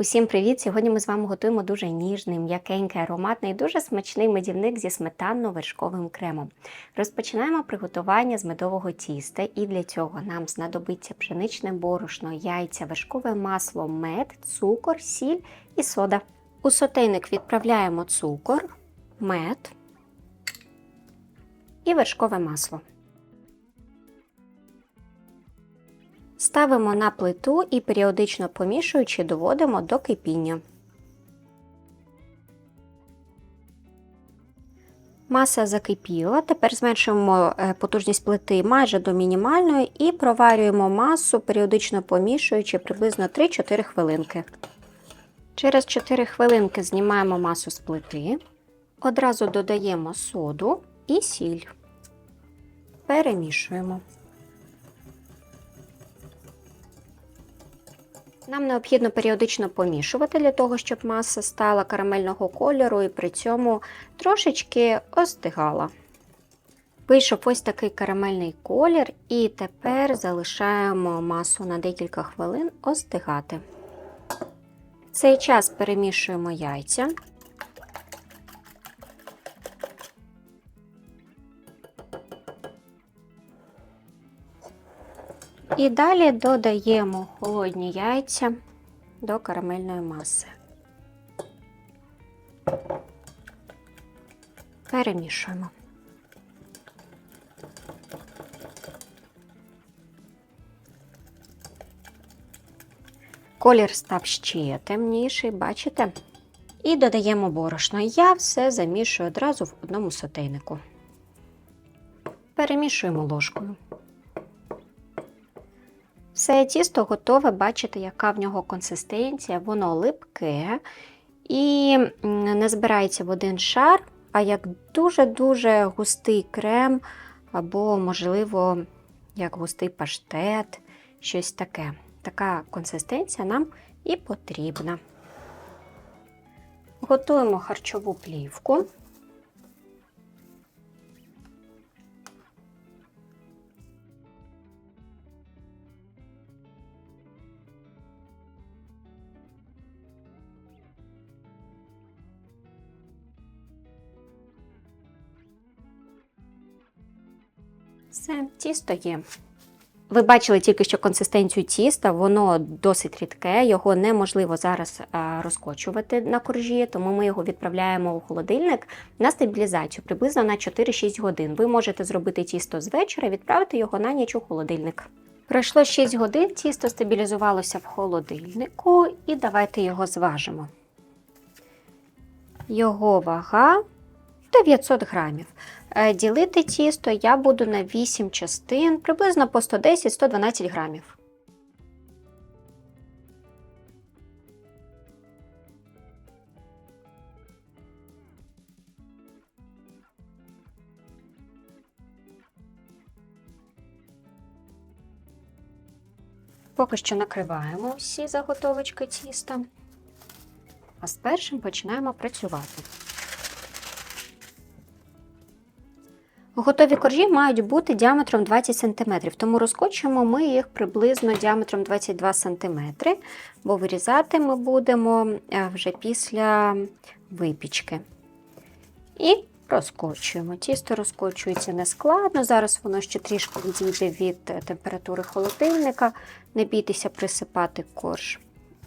Усім привіт! Сьогодні ми з вами готуємо дуже ніжний, м'якенький, ароматний дуже смачний медівник зі сметанно-вершковим кремом. Розпочинаємо приготування з медового тіста, і для цього нам знадобиться пшеничне борошно, яйця, вершкове масло, мед, цукор, сіль і сода. У сотейник відправляємо цукор, мед і вершкове масло. Ставимо на плиту і періодично помішуючи доводимо до кипіння. Маса закипіла. Тепер зменшуємо е, потужність плити майже до мінімальної і проварюємо масу, періодично помішуючи приблизно 3-4 хвилинки. Через 4 хвилинки знімаємо масу з плити. Одразу додаємо соду і сіль. Перемішуємо. Нам необхідно періодично помішувати для того, щоб маса стала карамельного кольору і при цьому трошечки остигала. Вийшов ось такий карамельний колір, і тепер залишаємо масу на декілька хвилин остигати. В цей час перемішуємо яйця. І далі додаємо холодні яйця до карамельної маси. Перемішуємо. Колір став ще темніший, бачите? І додаємо борошно. Я все замішую одразу в одному сотейнику. Перемішуємо ложкою. Все тісто готове, бачите, яка в нього консистенція, воно липке і не збирається в один шар, а як дуже-дуже густий крем, або, можливо, як густий паштет, щось таке. Така консистенція нам і потрібна. Готуємо харчову плівку. Все, тісто є. Ви бачили тільки що консистенцію тіста, воно досить рідке, його неможливо зараз розкочувати на коржі, тому ми його відправляємо у холодильник на стабілізацію приблизно на 4-6 годин. Ви можете зробити тісто з вечора і відправити його на ніч у холодильник. Пройшло 6 годин, тісто стабілізувалося в холодильнику, і давайте його зважимо. Його вага 900 грамів. Е, ділити тісто я буду на 8 частин, приблизно по 110-112 грамів. Поки що накриваємо всі заготовочки тіста, а з першим починаємо працювати. Готові коржі мають бути діаметром 20 см, тому розкочуємо ми їх приблизно діаметром 22 см, бо вирізати ми будемо е, вже після випічки. І розкочуємо. Тісто розкочується нескладно. Зараз воно ще трішки відійде від температури холодильника. Не бійтеся присипати корж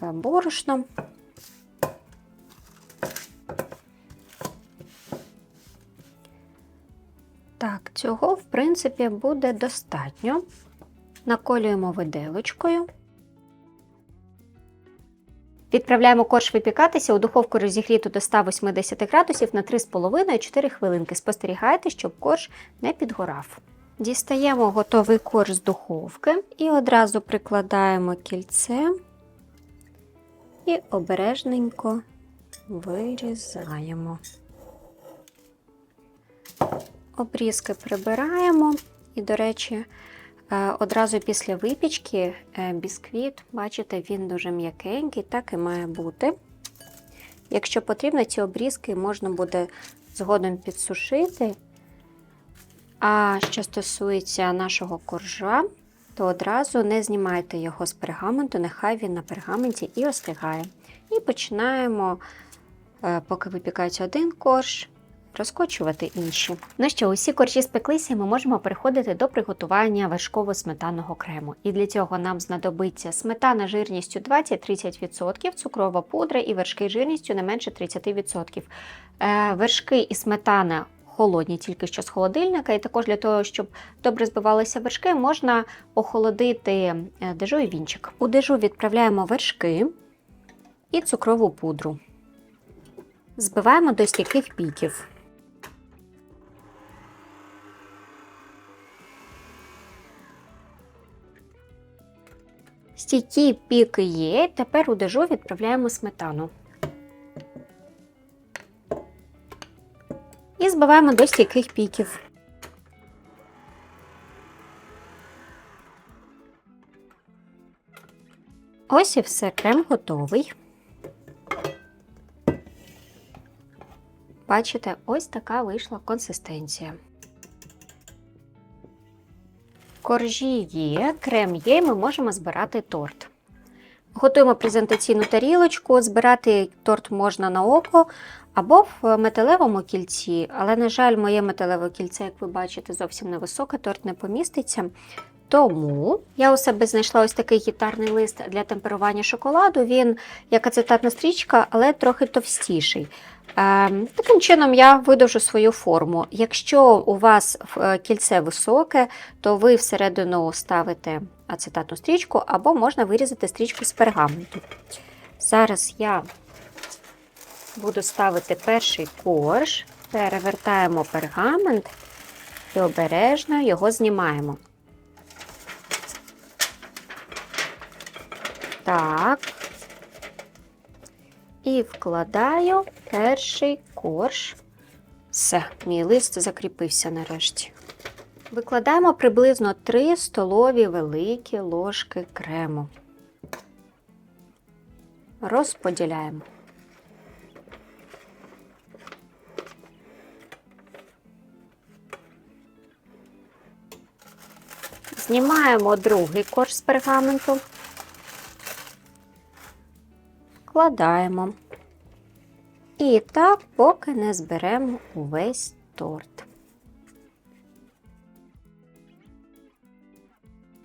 е, борошном. Цього, в принципі, буде достатньо. Наколюємо виделочкою. Відправляємо корж випікатися у духовку розігріту до 180 градусів на 3,5-4 хвилинки. Спостерігайте, щоб корж не підгорав. Дістаємо готовий корж з духовки і одразу прикладаємо кільце і обережненько вирізаємо. Обрізки прибираємо. І, до речі, е, одразу після випічки е, бісквіт, бачите, він дуже м'якенький, так і має бути. Якщо потрібно, ці обрізки можна буде згодом підсушити. А що стосується нашого коржа, то одразу не знімайте його з пергаменту, нехай він на пергаменті і остигає. І починаємо, е, поки випікається один корж, розкочувати інші. Ну що, усі коржі спеклися, ми можемо переходити до приготування вершково-сметанного крему. І для цього нам знадобиться сметана жирністю 20-30%, цукрова пудра і вершки жирністю не менше 30%. Е, Вершки і сметана холодні тільки що з холодильника, і також для того, щоб добре збивалися вершки, можна охолодити е, дежу і вінчик. У дежу відправляємо вершки і цукрову пудру. Збиваємо до стійких піків. Стійкі піки є, тепер у дежу відправляємо сметану. І збиваємо до стійких піків. Ось і все, крем готовий. Бачите, ось така вийшла консистенція. Коржі є, крем є, ми можемо збирати торт. Готуємо презентаційну тарілочку, збирати торт можна на око або в металевому кільці, але, на жаль, моє металеве кільце, як ви бачите, зовсім невисоке, торт не поміститься. Тому я у себе знайшла ось такий гітарний лист для темперування шоколаду. Він як ацетатна стрічка, але трохи товстіший. Ем, Таким чином я видовжу свою форму. Якщо у вас е, кільце високе, то ви всередину ставите ацетатну стрічку або можна вирізати стрічку з пергаменту. Зараз я буду ставити перший корж, перевертаємо пергамент і обережно його знімаємо. Так. І вкладаю перший корж. Все, мій лист закріпився нарешті. Викладаємо приблизно 3 столові великі ложки крему. Розподіляємо. Знімаємо другий корж з пергаменту. Вкладаємо. І так, поки не зберемо увесь торт.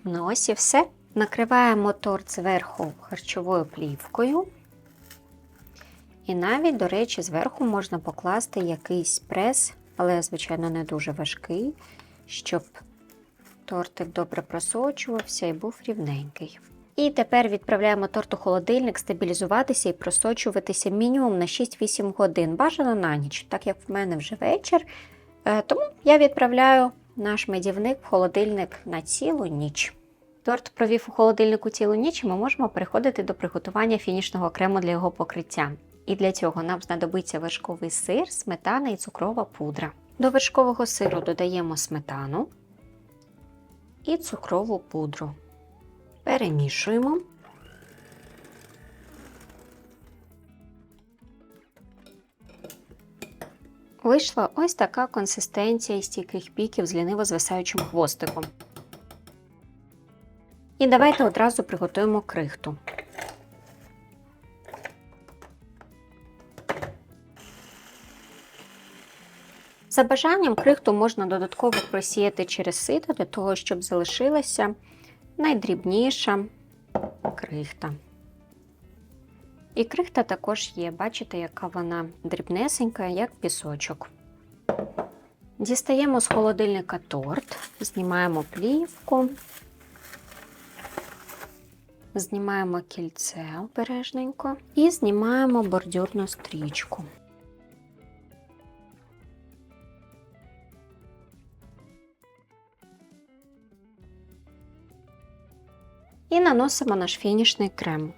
Ну ось і все. Накриваємо торт зверху харчовою плівкою. І навіть, до речі, зверху можна покласти якийсь прес, але, звичайно, не дуже важкий, щоб тортик добре просочувався і був рівненький. І тепер відправляємо торт у холодильник стабілізуватися і просочуватися мінімум на 6-8 годин. Бажано на ніч, так як в мене вже вечір. Е, Тому я відправляю наш медівник в холодильник на цілу ніч. Торт провів у холодильнику цілу ніч, і ми можемо переходити до приготування фінішного крему для його покриття. І для цього нам знадобиться вершковий сир, сметана і цукрова пудра. До вершкового сиру додаємо сметану і цукрову пудру. Перемішуємо. Вийшла ось така консистенція стійких піків з ліниво звисаючим хвостиком. І давайте одразу приготуємо крихту. За бажанням крихту можна додатково просіяти через сито для того, щоб залишилася найдрібніша крихта. І крихта також є, бачите, яка вона дрібнесенька, як пісочок. Дістаємо з холодильника торт, знімаємо плівку, знімаємо кільце обережненько і знімаємо бордюрну стрічку. І наносимо наш фінішний крем.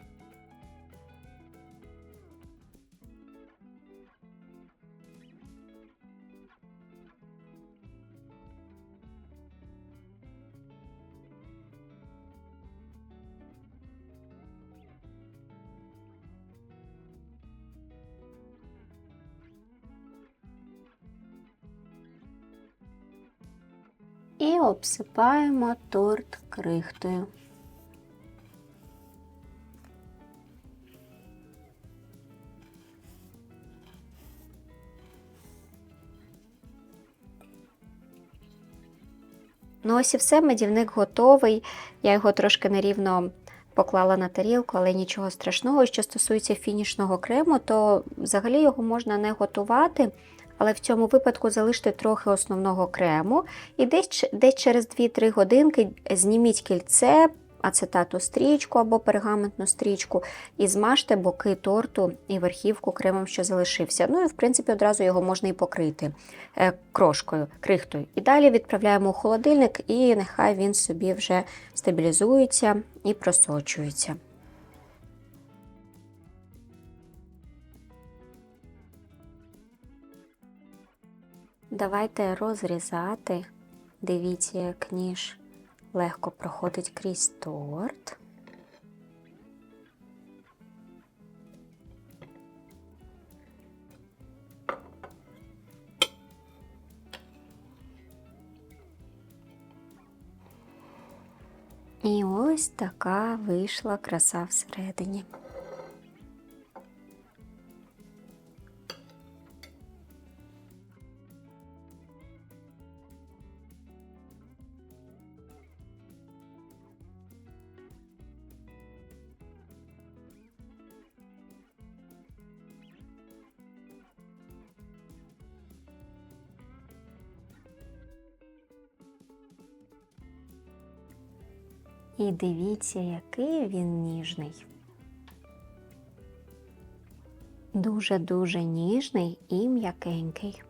І обсипаємо торт крихтою. Ось і все, медівник готовий. Я його трошки нерівно поклала на тарілку, але нічого страшного. Що стосується фінішного крему, то взагалі його можна не готувати, але в цьому випадку залиште трохи основного крему і десь, десь через 2-3 годинки зніміть кільце, ацетату стрічку або пергаментну стрічку і змажте боки торту і верхівку кремом, що залишився. Ну і в принципі одразу його можна і покрити е, крошкою, крихтою. І далі відправляємо у холодильник, і нехай він собі вже стабілізується і просочується. Давайте розрізати. Дивіться, як ніж легко проходить крізь торт. І ось така вийшла краса всередині. І дивіться, який він ніжний. Дуже-дуже ніжний і м'якенький.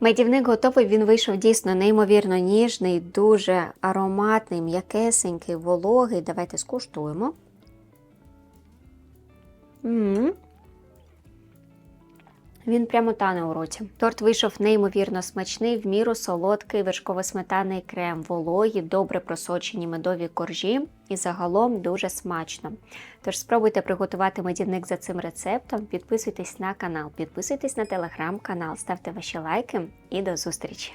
Медівник готовий, він вийшов дійсно неймовірно ніжний, дуже ароматний, м'якесенький, вологий. Давайте скуштуємо. м Він прямо тане у роті. Торт вийшов неймовірно смачний, в міру солодкий, вершково-сметаний крем, вологі, добре просочені медові коржі і загалом дуже смачно. Тож спробуйте приготувати медівник за цим рецептом, підписуйтесь на канал, підписуйтесь на телеграм-канал, ставте ваші лайки і до зустрічі!